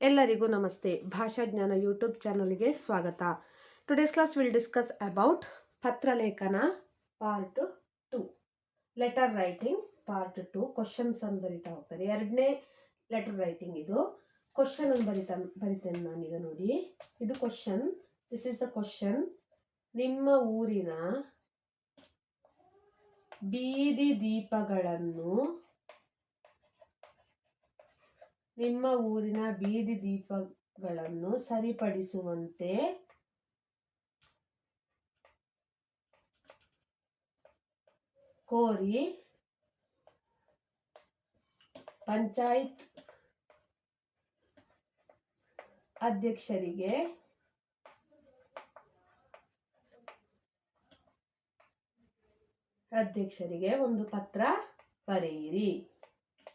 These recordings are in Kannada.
ಎಲ್ಲರಿಗೂ ನಮಸ್ತೆ. ಭಾಷಾಜ್ಞಾನ ಯೂಟ್ಯೂಬ್ ಚಾನಲ್ಗೆ ಸ್ವಾಗತ. Today's class will discuss about ಪತ್ರಲೇಖನ part two letter writing part two questions ಅನ್ನು ಬರಿತಾ ಹೋಗ್ತಾರೆ. ಎರಡನೇ ಲೆಟರ್ ರೈಟಿಂಗ್ ಇದು. ಕ್ವಶನ್ ಅನ್ನು ಬರಿತಾ, ಬರಿತೇನೆ ನಾನೀಗ ನೋಡಿ. ಇದು question this is the question ನಿಮ್ಮ ಊರಿನ ಬೀದಿ ದೀಪಗಳನ್ನು ನಿಮ್ಮ ಊರಿನ ಬೀದಿ ದೀಪಗಳನ್ನು ಸರಿಪಡಿಸುವಂತೆ ಕೋರಿ ಪಂಚಾಯತ್ ಅಧ್ಯಕ್ಷರಿಗೆ ಅಧ್ಯಕ್ಷರಿಗೆ ಒಂದು ಪತ್ರ ಬರೆಯಿರಿ.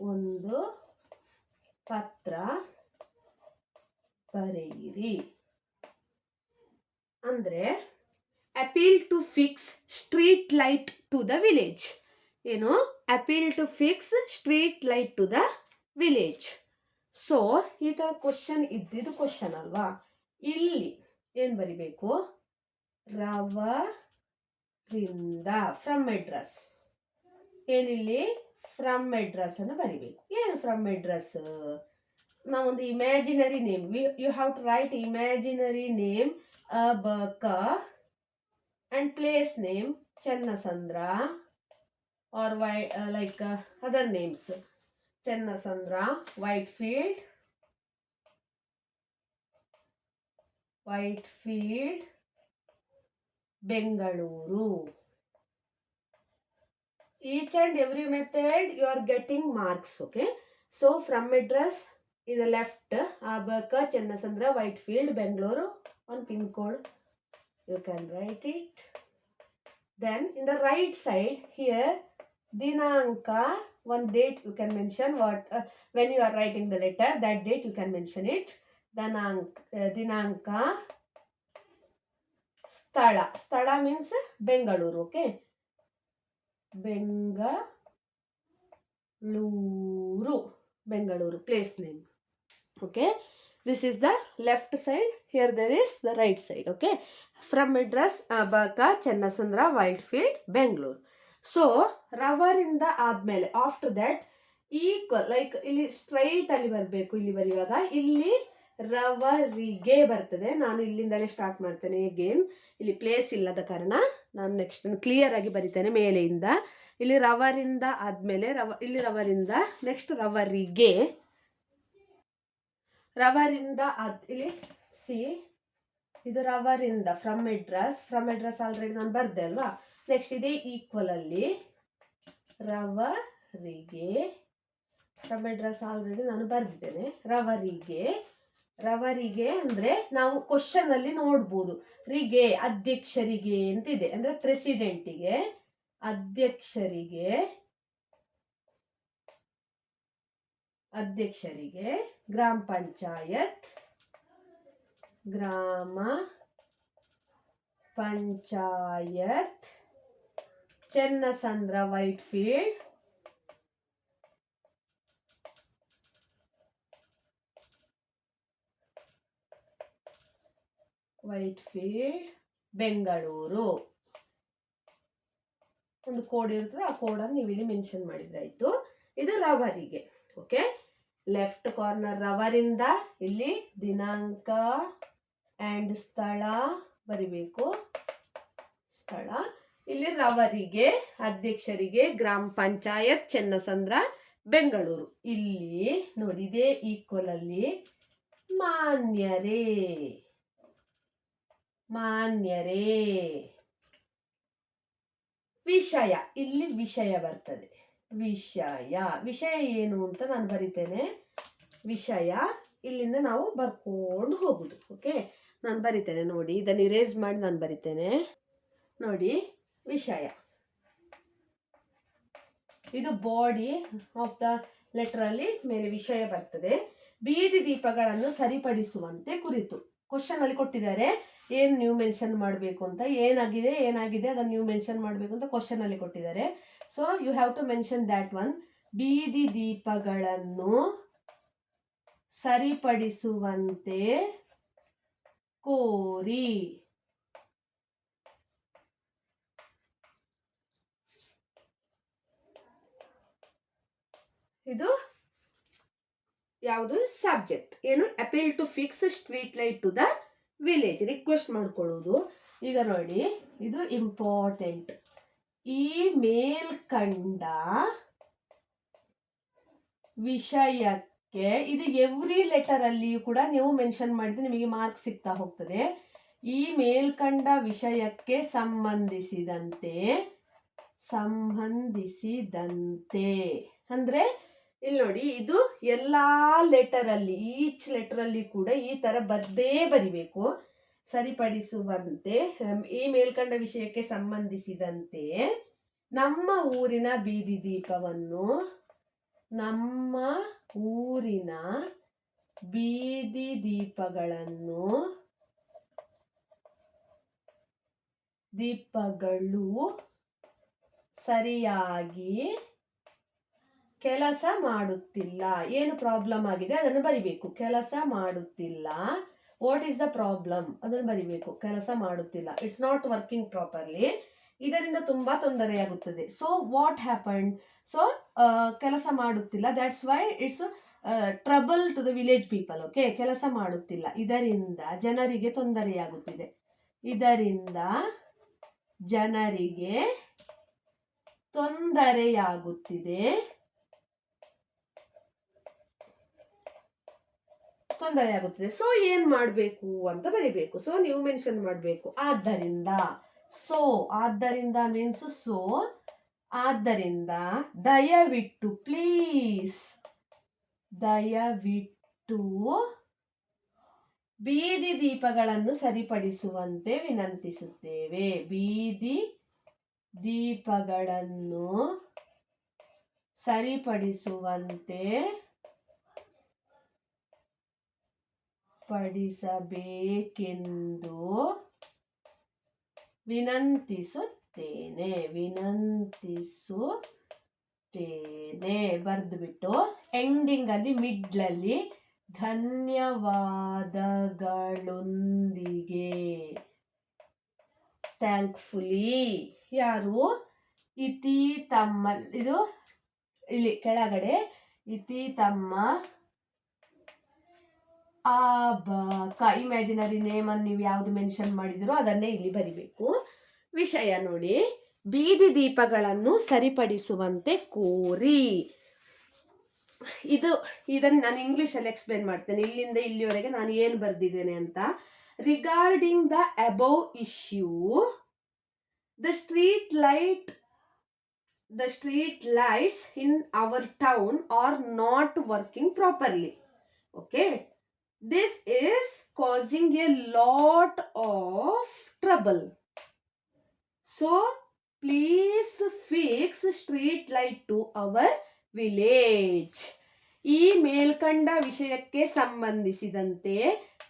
ಒಂದು ಪತ್ರ ಬರೆಯಿರಿ. ಅಂದ್ರೆ appeal to fix street light to the village ಏನು? Appeal to fix street light to the village so ಈ ಥರ ಕ್ವಶನ್ ಇದ್ದಿದ್ದು ಕ್ವಶನ್ ಅಲ್ವಾ? ಇಲ್ಲಿ ಏನು ಬರಿಬೇಕು? ರವರಿಂದ ಫ್ರಮ್ ಅಡ್ರೆಸ್ ಏನಿಲ್ಲಿ? ಫ್ರಮ್ ಮೆಡ್ರಸ್ ಅನ್ನು ಬರಿಬೇಕು. ಏನು ಫ್ರಮ್ ಮೆಡ್ರಸ್ ನಾವೊಂದು imaginary name you have to write imaginary name ಅ ಬ ಕ and place name Channasandra or why like other names Channasandra Whitefield Whitefield Bengaluru each and every method you are getting marks okay? So from address in the left abaka chennasandra whitefield bangalore on pin code. You can write it. Then in the right side here dinanka one date you can mention what uh, when you are writing the letter that date you can mention it. Dinank uh, dinanka sthala means bengaluru okay Bengaluru Bengaluru place name okay this is the left side here there is the right side okay from address ಅಬಾಕ Chennasandra white field Bengaluru so ರವರಿಂದ ಆದಮೇಲೆ ಆಫ್ಟರ್ ದ್ಯಾಟ್ ಈಕ್ವಲ್ ಲೈಕ್ ಇಲ್ಲಿ ಸ್ಟ್ರೈಟ್ ಅಲ್ಲಿ ಬರಬೇಕು, ಇಲ್ಲಿ ಬರೆಯುವಾಗ ಇಲ್ಲಿ ರವರಿಗೆ ಬರ್ತದೆ. ನಾನು ಇಲ್ಲಿಂದಲೇ ಸ್ಟಾರ್ಟ್ ಮಾಡ್ತೇನೆ ಗೇಮ್ ಇಲ್ಲಿ ಪ್ಲೇಸ್ ಇಲ್ಲದ ಕಾರಣ ನಾನು ನೆಕ್ಸ್ಟ್ ಕ್ಲಿಯರ್ ಆಗಿ ಬರಿತೇನೆ ಮೇಲೆಯಿಂದ. ಇಲ್ಲಿ ರವರಿಂದ ಆದಮೇಲೆ ರವ, ಇಲ್ಲಿ ರವರಿಂದ ನೆಕ್ಸ್ಟ್ ರವರಿಗೆ. ರವರಿಂದ ಆದ್, ಇಲ್ಲಿ ಸಿ ಇದು ರವರಿಂದ from address from address already ನಾನು ಬರ್ದೆ ಅಲ್ವಾ? ನೆಕ್ಸ್ಟ್ ಇದೆ ಈಕ್ವಲ್ ಅಲ್ಲಿ ರವರಿಗೆ ಫ್ರಮ್ ಅಡ್ರೆಸ್ ಆಲ್ರೆಡಿ ನಾನು ಬರ್ದಿದ್ದೇನೆ. ರವರಿಗೆ ರವರಿಗೆ ಅಂದ್ರೆ ನಾವು ಕ್ವಶನ್ ಅಲ್ಲಿ ನೋಡ್ಬೋದು. ರಿಗೆ, ಅಧ್ಯಕ್ಷರಿಗೆ ಅಂತ ಇದೆ ಅಂದ್ರೆ ಪ್ರೆಸಿಡೆಂಟಿಗೆ ಅಧ್ಯಕ್ಷರಿಗೆ ಅಧ್ಯಕ್ಷರಿಗೆ, ಗ್ರಾಮ ಪಂಚಾಯತ್ ಗ್ರಾಮ panchayat, Chennasandra white field white field Bengaluru. ಒಂದು ಕೋಡ್ ಇರ್ತದೆ, ಆ ಕೋಡನ್ನು ನೀವು ಇಲ್ಲಿ ಮೆನ್ಷನ್ ಮಾಡಿದ್ರಾಯ್ತು. ಇದು ರವರಿಗೆ, ಓಕೆ? ಲೆಫ್ಟ್ ಕಾರ್ನರ್ ರವರಿಂದ ಇಲ್ಲಿ ದಿನಾಂಕ ಆ್ಯಂಡ್ ಸ್ಥಳ ಬರಿಬೇಕು. ಸ್ಥಳ. ಇಲ್ಲಿ ರವರಿಗೆ, ಅಧ್ಯಕ್ಷರಿಗೆ, ಗ್ರಾಮ ಪಂಚಾಯತ್, ಚೆನ್ನಸಂದ್ರ, ಬೆಂಗಳೂರು. ಇಲ್ಲಿ ನೋಡಿದೆ ಈಕ್ವಲ್ ಅಲ್ಲಿ ಮಾನ್ಯರೇ. ಮಾನ್ಯರೇ. ವಿಷಯ, ಇಲ್ಲಿ ವಿಷಯ ಬರ್ತದೆ. ವಿಷಯ ವಿಷಯ ಏನು ಅಂತ ನಾನು ಬರಿತೇನೆ. ವಿಷಯ, ಇಲ್ಲಿಂದ ನಾವು ಬರ್ಕೊಂಡು ಹೋಗುದು, ಓಕೆ? ನಾನು ಬರಿತೇನೆ, ನೋಡಿ, ಇದನ್ನು ಇರೇಸ್ ಮಾಡಿ ನಾನು ಬರಿತೇನೆ. ನೋಡಿ, ವಿಷಯ. ಇದು ಬಾಡಿ ಆಫ್ ದ ಲೆಟರ್ ಅಲ್ಲಿ ಮೇಲೆ ವಿಷಯ ಬರ್ತದೆ. ಬೀದಿ ದೀಪಗಳನ್ನು ಸರಿಪಡಿಸುವಂತೆ ಕುರಿತು. ಕ್ವಶನ್ ಅಲ್ಲಿ ಕೊಟ್ಟಿದ್ದಾರೆ. ಏನು ನೀವು ಮೆನ್ಷನ್ ಮಾಡಬೇಕು ಅಂತ, ಏನಾಗಿದೆ ಏನಾಗಿದೆ ಅದನ್ನು ನೀವು ಮೆನ್ಷನ್ ಮಾಡಬೇಕು ಅಂತ ಕ್ವಶನ್ ಅಲ್ಲಿ ಕೊಟ್ಟಿದ್ದಾರೆ. So you have to mention that one ಬೀದಿ ದೀಪಗಳನ್ನು ಸರಿಪಡಿಸುವಂತೆ ಕೋರಿ. ಇದು ಯಾವುದು ಸಬ್ಜೆಕ್ಟ್ ಏನು appeal to fix street light to the village request ಮಾಡ್ಕೊಳ್ಳೋದು. ಈಗ ನೋಡಿ, ಇದು ಇಂಪಾರ್ಟೆಂಟ್ ಈ ಮೇಲ್ಕಂಡ ವಿಷಯಕ್ಕೆ, ಇದು ಎವ್ರಿ ಲೆಟರ್ ಅಲ್ಲಿಯೂ ಕೂಡ ನೀವು ಮೆನ್ಷನ್ ಮಾಡಿದ್ರೆ ನಿಮಗೆ ಮಾರ್ಕ್ ಸಿಗ್ತಾ ಹೋಗ್ತದೆ. ಈ ಮೇಲ್ಕಂಡ ವಿಷಯಕ್ಕೆ ಸಂಬಂಧಿಸಿದಂತೆ ಸಂಬಂಧಿಸಿದಂತೆ. ಅಂದ್ರೆ ಇಲ್ಲಿ ನೋಡಿ, ಇದು ಎಲ್ಲ ಲೆಟರ್ ಅಲ್ಲಿ ಈಚ್ ಲೆಟರ್ ಅಲ್ಲಿ ಕೂಡ ಈ ತರ ಬರ್ದೇ ಬರಿಬೇಕು. ಸರಿಪಡಿಸುವಂತೆ ಈ ಮೇಲ್ಕಂಡ ವಿಷಯಕ್ಕೆ ಸಂಬಂಧಿಸಿದಂತೆ ನಮ್ಮ ಊರಿನ ಬೀದಿ ದೀಪವನ್ನು, ನಮ್ಮ ಊರಿನ ಬೀದಿ ದೀಪಗಳನ್ನು ದೀಪಗಳು ಸರಿಯಾಗಿ ಕೆಲಸ ಮಾಡುತ್ತಿಲ್ಲ. ಏನು ಪ್ರಾಬ್ಲಮ್ ಆಗಿದೆ? ಅದನ್ನು ಬರಿಬೇಕು. ಕೆಲಸ ಮಾಡುತ್ತಿಲ್ಲ. ವಾಟ್ ಈಸ್ ದ ಪ್ರಾಬ್ಲಮ್ ಅದನ್ನು ಬರಿಬೇಕು. ಕೆಲಸ ಮಾಡುತ್ತಿಲ್ಲ. ಇಟ್ಸ್ ನಾಟ್ ವರ್ಕಿಂಗ್ ಪ್ರಾಪರ್ಲಿ ಇದರಿಂದ ತುಂಬಾ ತೊಂದರೆಯಾಗುತ್ತದೆ ಸೊ ವಾಟ್ ಹ್ಯಾಪನ್ ಸೊ ಕೆಲಸ ಮಾಡುತ್ತಿಲ್ಲ. That's why it's trouble to the village people okay ಕೆಲಸ ಮಾಡುತ್ತಿಲ್ಲ. ಇದರಿಂದ ಜನರಿಗೆ ತೊಂದರೆಯಾಗುತ್ತಿದೆ ಇದರಿಂದ ಜನರಿಗೆ ತೊಂದರೆಯಾಗುತ್ತಿದೆ ತೊಂದರೆಯಾಗುತ್ತಿದೆ ಸೊ ಏನ್ ಮಾಡಬೇಕು ಅಂತ ಬರಿಬೇಕು. ಸೊ ನೀವು ಮೆನ್ಷನ್ ಮಾಡಬೇಕು. ಆದ್ದರಿಂದ ಸೊ ಆದ್ದರಿಂದ ಮೀನ್ಸ್ ಸೊ ಆದ್ದರಿಂದ ದಯವಿಟ್ಟು ಪ್ಲೀಸ್ ದಯವಿಟ್ಟು ಬೀದಿ ದೀಪಗಳನ್ನು ಸರಿಪಡಿಸುವಂತೆ ವಿನಂತಿಸುತ್ತೇವೆ. ಬೀದಿ ದೀಪಗಳನ್ನು ಸರಿಪಡಿಸುವಂತೆ ಪಡಿಸಬೇಕೆಂದು ವಿನಂತಿಸುತ್ತೇನೆ ವಿನಂತಿಸುತ್ತೇನೆ. ಬರೆದುಬಿಟ್ಟು ಎಂಡಿಂಗ್ ಅಲ್ಲಿ ಮಿಡ್ಲಲ್ಲಿ ಧನ್ಯವಾದಗಳೊಂದಿಗೆ. ಥ್ಯಾಂಕ್ಫುಲಿ. ಯಾರು? ಇತಿ ತಮ್ಮ, ಇದು ಇಲ್ಲಿ ಕೆಳಗಡೆ, ಇತಿ ತಮ್ಮ ಆ ಬ, ಕ ಇಮ್ಯಾಜಿನರಿ ನೇಮ್ ಅನ್ನು ನೀವು ಯಾವುದು ಮೆನ್ಷನ್ ಮಾಡಿದಿರೋ ಅದನ್ನೇ ಇಲ್ಲಿ ಬರಿಬೇಕು. ವಿಷಯ ನೋಡಿ. ಬೀದಿ ದೀಪಗಳನ್ನು ಸರಿಪಡಿಸುವಂತೆ ಕೋರಿ. ಇದು ಇದನ್ನು ನಾನು ಇಂಗ್ಲಿಷಲ್ಲಿ ಎಕ್ಸ್ಪ್ಲೇನ್ ಮಾಡ್ತೇನೆ. ಇಲ್ಲಿಂದ ಇಲ್ಲಿವರೆಗೆ ನಾನು ಏನು ಬರೆದಿದ್ದೇನೆ ಅಂತ. Regarding the above issue the street light the street lights in our town are not working properly okay this is causing a lot of trouble. So, please fix street light to our village. ಈ ಮೇಲ್ಕಂಡ ವಿಷಯಕ್ಕೆ ಸಂಬಂಧಿಸಿದಂತೆ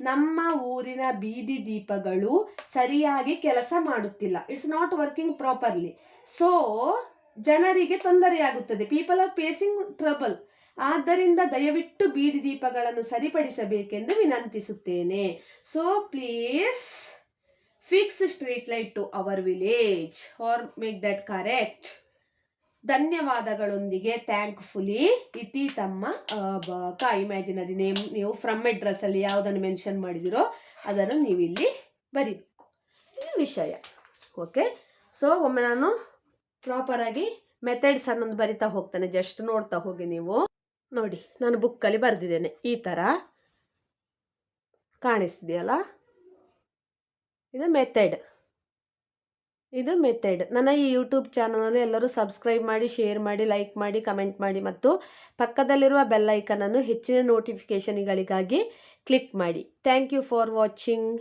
ನಮ್ಮ ಊರಿನ ಬೀದಿ ದೀಪಗಳು ಸರಿಯಾಗಿ ಕೆಲಸ ಮಾಡುತ್ತಿಲ್ಲ. It's not working properly so ಜನರಿಗೆ ತೊಂದರೆಯಾಗುತ್ತದೆ. ಪೀಪಲ್ ಆರ್ ಫೇಸಿಂಗ್ ಟ್ರಬಲ್ ಆದ್ದರಿಂದ ದಯವಿಟ್ಟು ಬೀದಿ ದೀಪಗಳನ್ನು ಸರಿಪಡಿಸಬೇಕೆಂದು ವಿನಂತಿಸುತ್ತೇನೆ. So please fix street light to our village or make that correct ಧನ್ಯವಾದಗಳೊಂದಿಗೆ thankfully ಇತಿ ತಮ್ಮ ಕ ಇಮ್ಯಾಜಿನರಿ ನೇಮ್ ನೀವು ಫ್ರಮ್ ಅಡ್ರೆಸ್ ಅಲ್ಲಿ ಯಾವುದನ್ನು ಮೆನ್ಷನ್ ಮಾಡಿದಿರೋ ಅದನ್ನು ನೀವು ಇಲ್ಲಿ ಬರಿಬೇಕು. ಇದು ವಿಷಯ. ಓಕೆ ಸೊ ಒಮ್ಮೆ ನಾನು ಪ್ರಾಪರ್ ಆಗಿ ಮೆಥಡ್ಸ್ ಅನ್ನೊಂದು ಬರಿತಾ ಹೋಗ್ತಾನೆ. ಜಸ್ಟ್ ನೋಡ್ತಾ ಹೋಗಿ ನೀವು. ನೋಡಿ, ನಾನು ಬುಕ್ಕಲ್ಲಿ ಬರೆದಿದ್ದೇನೆ. ಈ ಥರ ಕಾಣಿಸ್ತಿದೆಯಲ್ಲ? ಇದು ಮೆಥಡ್ ಇದು ಮೆಥಡ್ ನನ್ನ ಈ ಯೂಟ್ಯೂಬ್ ಚಾನಲಲ್ಲಿ ಎಲ್ಲರೂ ಸಬ್ಸ್ಕ್ರೈಬ್ ಮಾಡಿ ಶೇರ್ ಮಾಡಿ ಲೈಕ್ ಮಾಡಿ ಕಮೆಂಟ್ ಮಾಡಿ ಮತ್ತು ಪಕ್ಕದಲ್ಲಿರುವ ಬೆಲ್ಲೈಕನನ್ನು ಹೆಚ್ಚಿನ ನೋಟಿಫಿಕೇಷನ್ಗಳಿಗಾಗಿ ಕ್ಲಿಕ್ ಮಾಡಿ. Thank you for watching